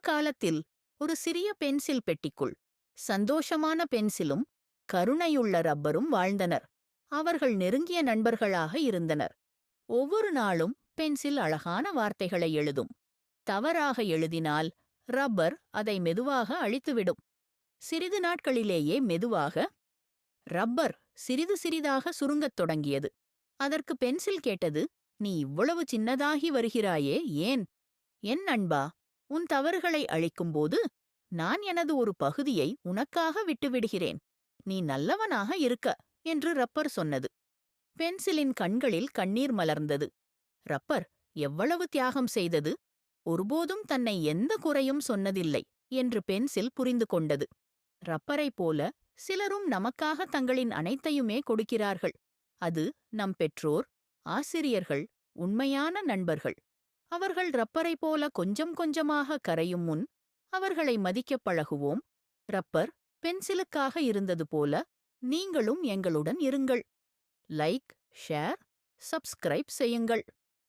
காலத்தில் ஒரு சிறிய பென்சில் பெட்டிக்குள் சந்தோஷமான பென்சிலும் கருணையுள்ள ரப்பரும் வாழ்ந்தனர். அவர்கள் நெருங்கிய நண்பர்களாக இருந்தனர். ஒவ்வொரு நாளும் பென்சில் அழகான வார்த்தைகளை எழுதும். தவறாக எழுதினால் ரப்பர் அதை மெதுவாக அழித்துவிடும். சிறிது நாட்களிலேயே மெதுவாக ரப்பர் சிறிது சிறிதாக சுருங்கத் தொடங்கியது. அதற்கு பென்சில் கேட்டது நீ இவ்வளவு சின்னதாகி வருகிறாயே ஏன்? என் நண்பா உன் தவறுகளை அழிக்கும்போது நான் எனது ஒரு பகுதியை உனக்காக விட்டுவிடுகிறேன். நீ நல்லவனாக இருக்க என்று ரப்பர் சொன்னது. பென்சிலின் கண்களில் கண்ணீர் மலர்ந்தது. ரப்பர் எவ்வளவு தியாகம் செய்தது? ஒருபோதும் தன்னை எந்த குறையும் சொன்னதில்லை என்று பென்சில் புரிந்து கொண்டது. ரப்பரைப் போல சிலரும் நமக்காக தங்களின் அனைத்தையுமே கொடுக்கிறார்கள். அது நம் பெற்றோர் ஆசிரியர்கள் உண்மையான நண்பர்கள். அவர்கள் ரப்பரைப் போல கொஞ்சம் கொஞ்சமாக கரையும் முன் அவர்களை மதிக்கப் பழகுவோம். ரப்பர் பென்சிலுக்காக இருந்தது போல நீங்களும் எங்களுடன் இருங்கள். லைக் ஷேர் சப்ஸ்கிரைப் செய்யுங்கள்.